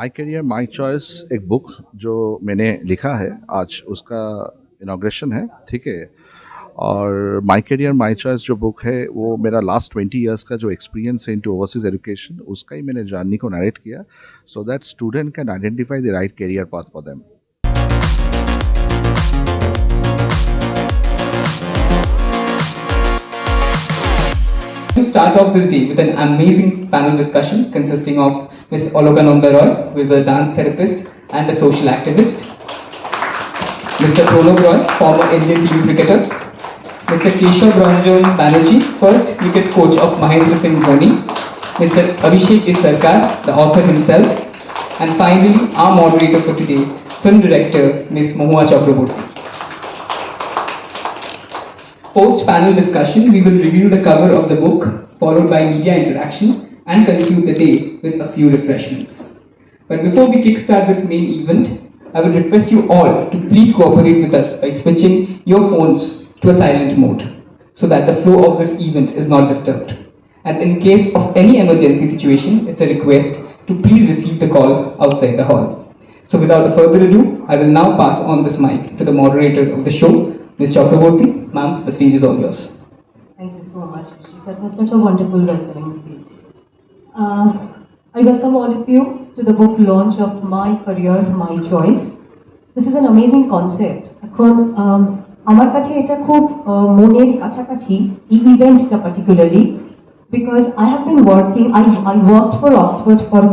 My career my choice एक book जो मैंने लिखा है, आज उसका इनाग्रेशन है, ठीक है? और माई करियर माई चॉइस जो बुक है, वो मेरा लास्ट ट्वेंटी इयर्स का जो एक्सपीरियंस है इनटू ओवरसीज एजुकेशन उसका ही मैंने जर्नी को नरेट किया so that student can identify the right career path for them To start off this day with an amazing panel discussion consisting of Ms. Ologananda Roy, who is a dance therapist and a social activist, Mr. Pranav Roy, former Indian team cricketer, Mr. Keshav Ranjan Banerjee, first cricket coach of Mahendra Singh Dhoni, Mr. Abhishek K. Sarkar, the author himself, and finally our moderator for today, film director Ms. Mohua Chakraborty. Post panel discussion, we will review the cover of the book, followed by media interaction, and conclude the day with a few refreshments. But before we kickstart this main event, I would request you all to please cooperate with us by switching your phones to a silent mode so that the flow of this event is not disturbed. And in case of any emergency situation, it's a request to please receive the call outside the hall. So without further ado, I will now pass on this mic to the moderator of the show, Ms. Chakraborty. Ma'am, the stage is all yours. Thank you so much, Rishi. That was such a wonderful welcoming speech. Uh, I welcome all of you to the book launch of My Career, My Choice. This is an amazing concept. এখন um, আমার কাছে এটা খুব uh, মনের কাছাকাছি এই ইভেন্টটা particularly because I have been working I I work for Oxford for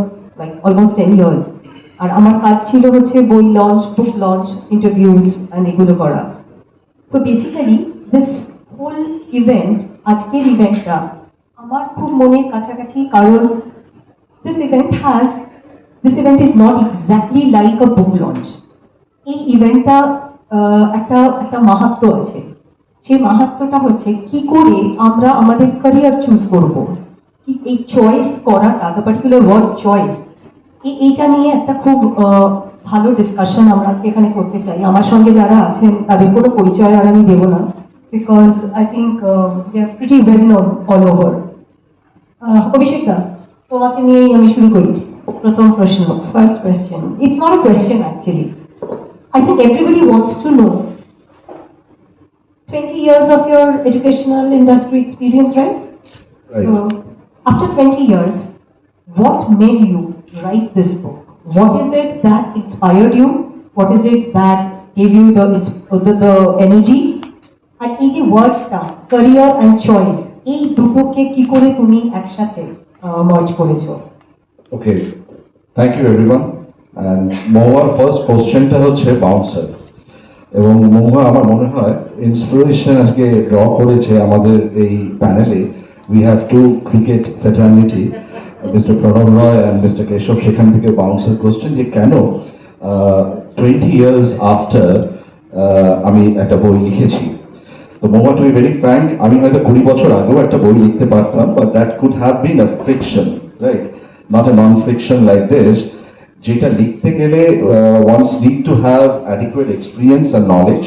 like almost ten years আর আমার কাজ ছিল হচ্ছে বই launch book launch interviews and এগুলো করা so basically this whole event আজকের ইভেন্টটা আমার খুব মনের কাছাকাছি, কারণ this event has this event is not exactly like a book launch এই ইভেন্টটা একটা একটা মাহাত্ম আছে। সেই মাহাত্মটা হচ্ছে, কি করে আমরা আমাদের ক্যারিয়ার চুজ করব? এই চয়েস করাটা দ্য পার্টিকুলার ওয়ার্ড চয়েস এইটা নিয়ে একটা খুব ভালো ডিসকাশন আমরা আজকে এখানে করতে চাই আমার সঙ্গে যারা আছেন তাদের কোনো পরিচয় আর আমি দেবো না because I think they are pretty well known all over Abhishek দা তোমাকে নিয়েই আমি শুরু করি প্রথম প্রশ্ন first question it's not a question actually I think everybody wants to know 20 years of your educational industry experience, right? Right. So, after 20 years, what made you write this book? What is it that inspired you? What is it that gave you the, the, the energy? আর এই যে ওয়ার্ডটা career and choice এই দুটোকে কি করে তুমি একসাথে মার্জ করেছ? ওকে থ্যাংক ইউ এভরিওয়ান মহুয়ার ফার্স্ট কোশ্চেনটা হচ্ছে বাউন্সার এবং মহুয়া আমার মনে হয় ইন্সপিরেশন আজকে ড্র করেছে আমাদের এই প্যানেলে we have two cricket fraternity mister Pranab Roy and mister Keshab সেখান থেকে বাউন্সার কোশ্চেন যে কেন টোয়েন্টি ইয়ার্স আফটার আমি একটা বই লিখেছি। তো মোমা টু বি ভেরি ফ্র্যাঙ্ক আমি হয়তো কুড়ি বছর আগেও একটা বই লিখতে পারতাম but that could have been a fiction right not a non fiction like this যেটা লিখতে গেলে once need to have adequate experience and knowledge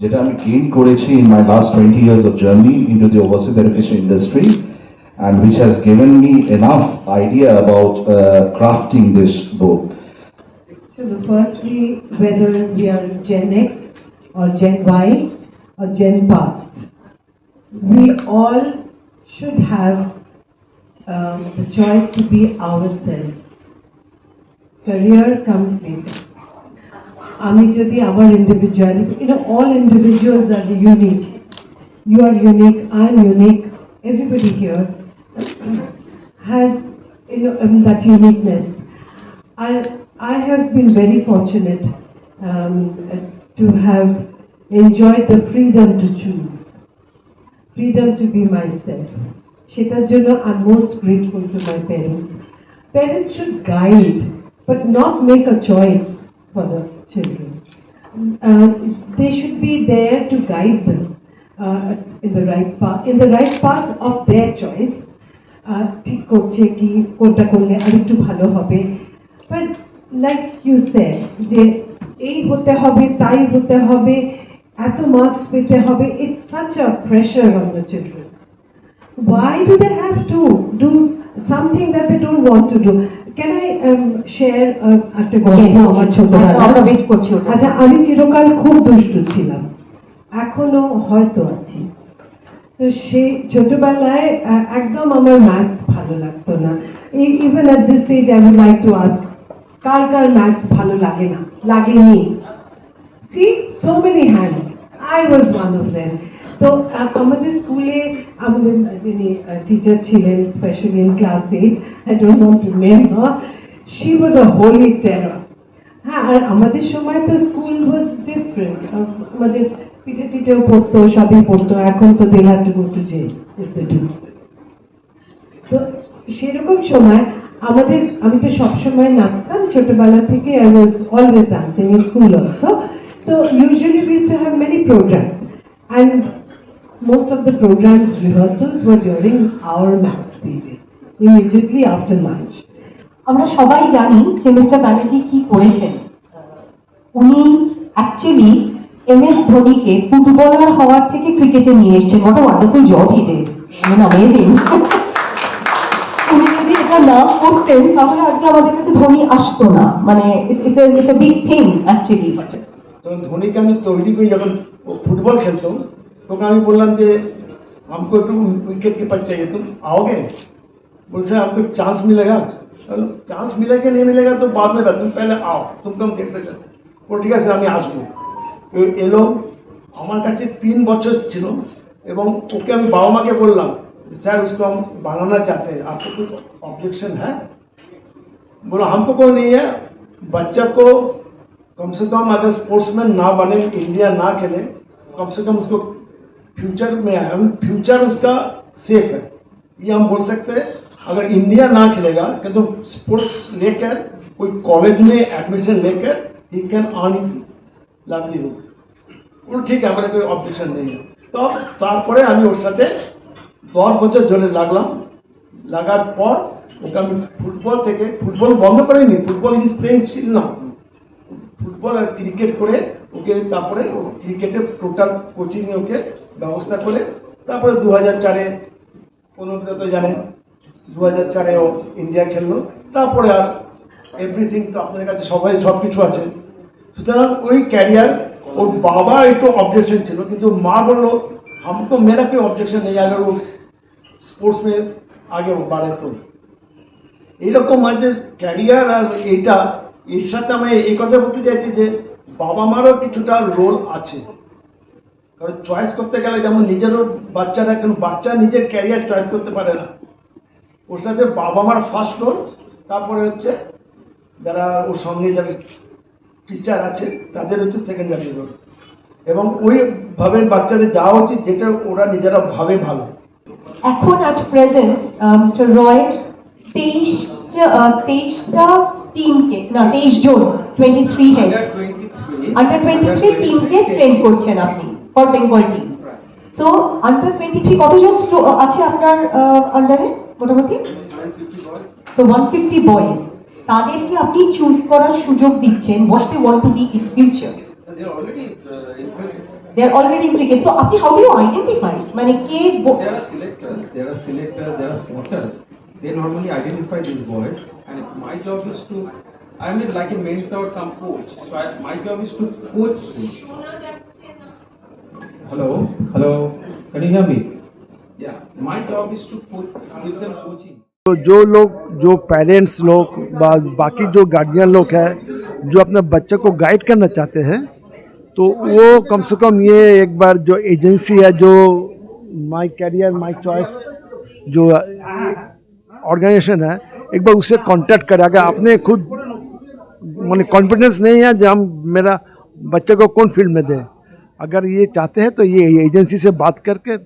যেটা আমি গেইন করেছি in my last twenty years of journey into the overseas education industry and which has given me enough idea about uh, crafting this book. So the firstly, whether we are Gen X or Gen Y or Gen past, we all should have um, the choice to be ourselves. Career comes later. আমি যদি আমার individuality, you know, all individuals are unique. You are unique, I'm unique, everybody here has, you know, um, that uniqueness. I, I have been very fortunate um, to have enjoyed the freedom to choose, freedom to be myself. সেটার জন্য I'm most grateful to my parents. Parents should guide, but not make a choice for the children. Uh, they should be there to guide them uh, in the right path, in the right path of their choice. আহ, ঠিক করছে কি কোনটা করলে আরেকটু ভালো হবে। But like you said যে এই হতে হবে তাই হতে হবে এত মার্কস পেতে হবে it's such a pressure on the children why do they have to do something that they don't want to do? Can I share একটা গল্প আমার ছোটবেলা আমরা wait করছি আচ্ছা আমি চিরকাল খুব দুষ্টু ছিলাম। এখনও হয়তো আছি। তো সেই ছোটবেলায় আহ, একদম আমার ম্যাথস ভালো লাগতো না even at this stage I would like to ask কার কার ম্যাথস ভালো লাগে না লাগেনি see so many hands I was one of them তো আহ, আমাদের স্কুলে আমাদের যিনি টিচার ছিলেন specially in class eight I don't want to name she was a holy terror হ্যাঁ আর আমাদের সময় তো স্কুল ওয়াজ ডিফারেন্ট আমাদের পিঠে পিঠেও পড়তো সবই পড়তো এখন তো দে হ্যাভ ডু তো সেরকম সময় আমাদের আমি তো সবসময় নাচতাম ছোটবেলা থেকে I was always dancing in school also so usually we to have many programmes and most of the programs rehearsals were during our maths period, immediately after lunch. আমরা সবাই জানি যে মিস্টার ব্যানার্জি কি করেছেন। উনি অ্যাকচুয়ালি এম এস ধোনিকে footballer হওয়ার থেকে ক্রিকেটে নিয়ে এসেছেন what a wonderful job he did I mean amazing উনি যদি এটা না করতেন তাহলে আজকে আমাদের কাছে ধোনি আসতো না মানে it's it's a big thing actually তখন ধোনিকে আমি তৈরি করি যখন ও ফুটবল খেলতাম তখন আমি বললাম যে हमको একটু विकेट कीपर चाहिए तुम आओगे बोलते आपको चांस मिलेगा चांस मिलेगा नहीं मिलेगा तो बाद में बात तुम पहले आओ तुमको हम देखते चलो ও ঠিক আছে আমি আসবো ও এলো আমার কাছে তিন বছর ছিল এবং ওকে আমি বাবা মাকে বললাম স্যার उसको हम बनाना चाहते हैं आपको कुछ ऑब्जेक्शन है बोला हमको कोई नहीं है बच्चा को कम से कम अगर स्पोर्ट्समैन ना बने इंडिया ना खेले कम से कम उसको फ्यूचर में आए फ्यूचर उसका सेफ है ये हम बोल सकते हैं अगर इंडिया ना खेलेगा किंतु स्पोर्ट्स लेकर कोई कॉलेज में एडमिशन लेकर ही कैन अर्न इज লাভলিহুড কোনো ঠিক আমাদের কোনো অবজেকশন নেই। তো তারপরে আমি ওর সাথে দশ বছর ধরে লাগলাম। লাগার পর ওকে আমি ফুটবল থেকে, ফুটবল বন্ধ করিনি, ফুটবল ইজ প্লেইং ছিল না। ফুটবল আর ক্রিকেট করে ওকে তারপরে ক্রিকেটের টোটাল কোচিংয়ে ওকে ব্যবস্থা করে, তারপরে দু হাজার চারে, পনেরোটা তো জানেন দু হাজার চারে ও ইন্ডিয়া খেললো। তারপরে আর এভরিথিং তো আপনাদের কাছে সবাই সব কিছু আছে। সুতরাং ওই ক্যারিয়ার, ওর বাবা একটু অবজেকশন ছিল, কিন্তু মা বলল আমি তো মেয়েটাকে অবজেকশন নেই, আগে ও স্পোর্টস মেয়ে আগে বাড়াতো এইরকম মানে যে ক্যারিয়ার আর এইটা এর সাথে আমি এই কথা বলতে চাইছি যে, বাবা মারও কিছুটা রোল আছে। কারণ চয়েস করতে গেলে যেমন নিজেরও বাচ্চারা, কিন্তু বাচ্চা নিজের ক্যারিয়ার চয়েস করতে পারে না। ওর সাথে বাবা মার ফার্স্ট রোল তারপরে হচ্ছে যারা ওর সঙ্গে যাবে টিচার আছে তাদের হচ্ছে সেকেন্ডারি রোল এবং ওইভাবে বাচ্চাদের যাওয়া উচিত যেটা ওরা নিজেরা ভাবে ভালো। এখন অ্যাট প্রেজেন্ট মিস্টার রয় তেইশ তেইশটা টিমকে না তেইশ জন twenty three heads under twenty three টিমকে ট্রেন করছেন আপনি for Bengal team so under twenty three কতজন আছে আপনার আন্ডারে মোটামুটি? সো ওয়ান ফিফটি বয়েজ তাদেরকে আপনি চুজ করার সুযোগ দিচ্ছেন what they want to be in future They're already uh, in fact, they are already in cricket so আপনি হাউ ডু ইউ আইডেন্টিফাই মানে কে ব- there are selectors, there are selectors, there are spotters. They normally identify these boys, and my job is to, I'm like a mentor come coach. So I, my job is to coach them. Hello, hello, can you hear me? Yeah, my job is to coach, give them coaching. तो जो लोग जो parents लोग बा- बाकी जो guardian लोग हैं, जो अपने बच्चे को गाइड करना चाहते हैं तो वो कम से कम ये एक बार जो एजेंसी है, जो माय कैरियर माय चॉइस जो ऑर्गेनाइजेशन है, एक बार उससे कांटेक्ट करें। अगर आपने खुद, मैंने कॉन्फिडेंस नहीं है जो हम मेरा बच्चे को कौन फ़ील्ड में दें। अगर ये चाहते हैं तो ये एजेंसी से बात करके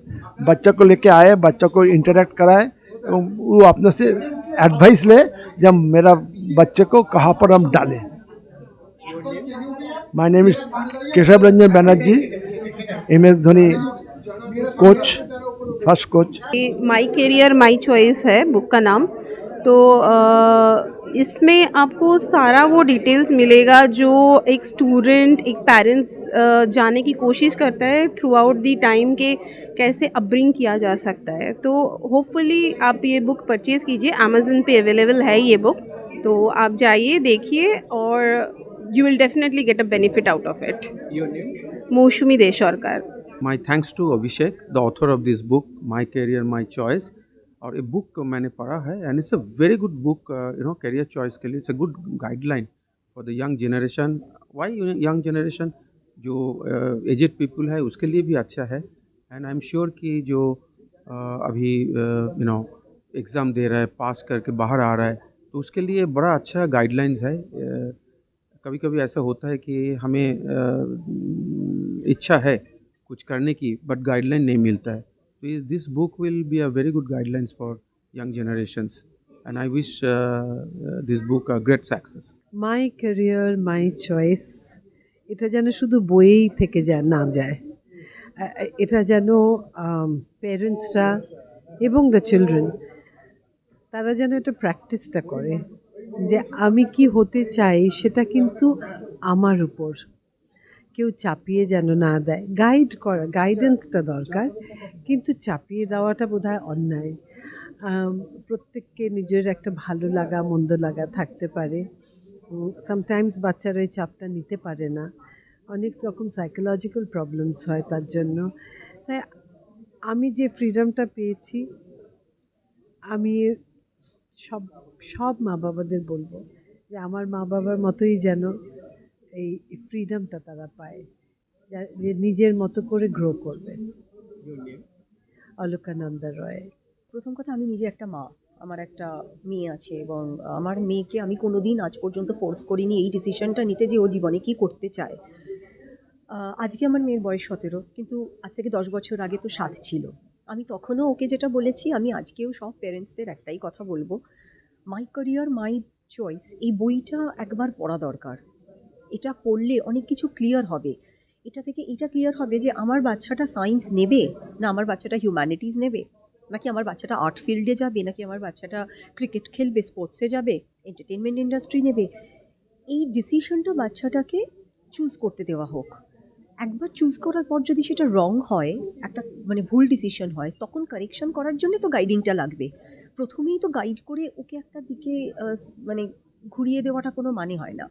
बच्चा को लेके आए, बच्चा को इंटरेक्ट कराए और वो अपने से एडवाइस ले, जब मेरा बच्चे को कहाँ पर हम डालें। My name is Keshav Ranjan Banerjee M S Dhoni coach first coach my career my choice है बुक का नाम। तो इसमें आपको सारा वो डिटेल्स मिलेगा जो एक स्टूडेंट एक पेरेंट्स जाने की कोशिश करता है थ्रू आउट दी टाइम के कैसे अपब्रिंग किया जा सकता है तो होपफुली आप ये बुक परचेज़ कीजिए अमेजन पे अवेलेबल है ये बुक तो आप जाइए देखिए और you will definitely get a benefit out of it? Mousumi Deshaurkar My thanks to Abhishek, the author of this book, My Career, My Choice. और ये बुक मैंने पढ़ा है and it's a very good book you know career choice के लिए it's a good guideline for the young generation why young generation जो aged people है उसके लिए भी अच्छा है. एंड आई एम श्योर कि जो uh, अभी यू नो एग्ज़ाम दे रहा है पास करके बाहर आ रहा है तो उसके लिए बड़ा अच्छा गाइडलाइंस है. कभी कभी ऐसा होता है कि हमें uh, इच्छा है कुछ करने की बट गाइडलाइन नहीं मिलता है. this book will be a very good guidelines for young generations and i wish uh, this book a great success my career my choice এটা যেন শুধু বইয়েই থেকে যায় না যায় এটা যেন প্যারেন্টসরা এবং দ্য চিলড্রেন তারা যেন এটা প্র্যাকটিসটা করে যে আমি কি হতে চাই সেটা কিন্তু আমার উপর কেউ চাপিয়ে যেন না দেয়। গাইড করা গাইডেন্সটা দরকার। কিন্তু চাপিয়ে দেওয়াটা বোধহয় অন্যায়। প্রত্যেককে নিজের একটা ভালো লাগা, মন্দ লাগা থাকতে পারে। সামটাইমস বাচ্চারা ওই চাপটা নিতে পারে না। অনেক রকম সাইকোলজিক্যাল প্রবলেমস হয় তার জন্য। তাই আমি যে ফ্রিডমটা পেয়েছি, আমি সব সব মা বাবাদের বলব যে আমার মা বাবার মতোই যেন এই ফ্রিডমটা তারা পায় যে নিজের মতো করে গ্রো করবে। অলকানন্দা রয়। প্রথম কথা আমি নিজে একটা মা। আমার একটা মেয়ে আছে এবং আমার মেয়েকে আমি কোনো দিন আজ পর্যন্ত ফোর্স করিনি এই ডিসিশনটা নিতে যে ও জীবনে কী করতে চায়। আজকে আমার মেয়ের বয়স সতেরো কিন্তু আজ থেকে দশ বছর আগে তো সাত ছিল। আমি তখনও ওকে যেটা বলেছি আমি আজকেও সব প্যারেন্টসদের একটাই কথা বলব। মাই ক্যারিয়ার মাই চয়েস এই বইটা একবার পড়া দরকার। এটা পড়লে অনেক কিছু ক্লিয়ার হবে। এটা থেকে এটা ক্লিয়ার হবে যে আমার বাচ্চাটা সায়েন্স নেবে না আমার বাচ্চাটা হিউম্যানিটিস নেবে? নাকি আমার বাচ্চাটা আর্ট ফিল্ডে যাবে? নাকি আমার বাচ্চাটা ক্রিকেট খেলবে স্পোর্টসে যাবে এন্টারটেনমেন্ট ইন্ডাস্ট্রি নেবে? এই ডিসিশনটা বাচ্চাটাকে চুজ করতে দেওয়া হোক। একবার চুজ করার পর যদি সেটা রং হয়, একটা মানে ভুল ডিসিশন হয়, তখন কারেকশন করার জন্য তো গাইডিংটা লাগবে। প্রথমেই তো গাইড করে ওকে একটা দিকে মানে ঘুরিয়ে দেওয়াটা কোনো মানে হয় না।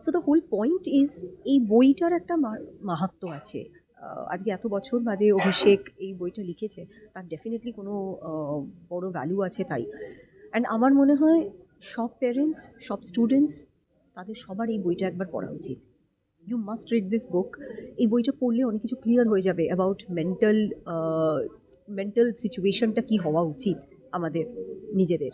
So the whole point is এই বইটার একটা মা- মাহাত্ম্য আছে। আজকে এত বছর বাদে অভিষেক এই বইটা লিখেছে, তার ডেফিনেটলি কোনো বড় ভ্যালু আছে তাই। অ্যান্ড আমার মনে হয় সব প্যারেন্টস সব স্টুডেন্টস তাদের সবার এই বইটা একবার পড়া উচিত। You must read this book এই বইটা পড়লে অনেক কিছু ক্লিয়ার হয়ে যাবে অ্যাবাউট মেন্টাল মেন্টাল সিচুয়েশনটা কী হওয়া উচিত আমাদের নিজেদের।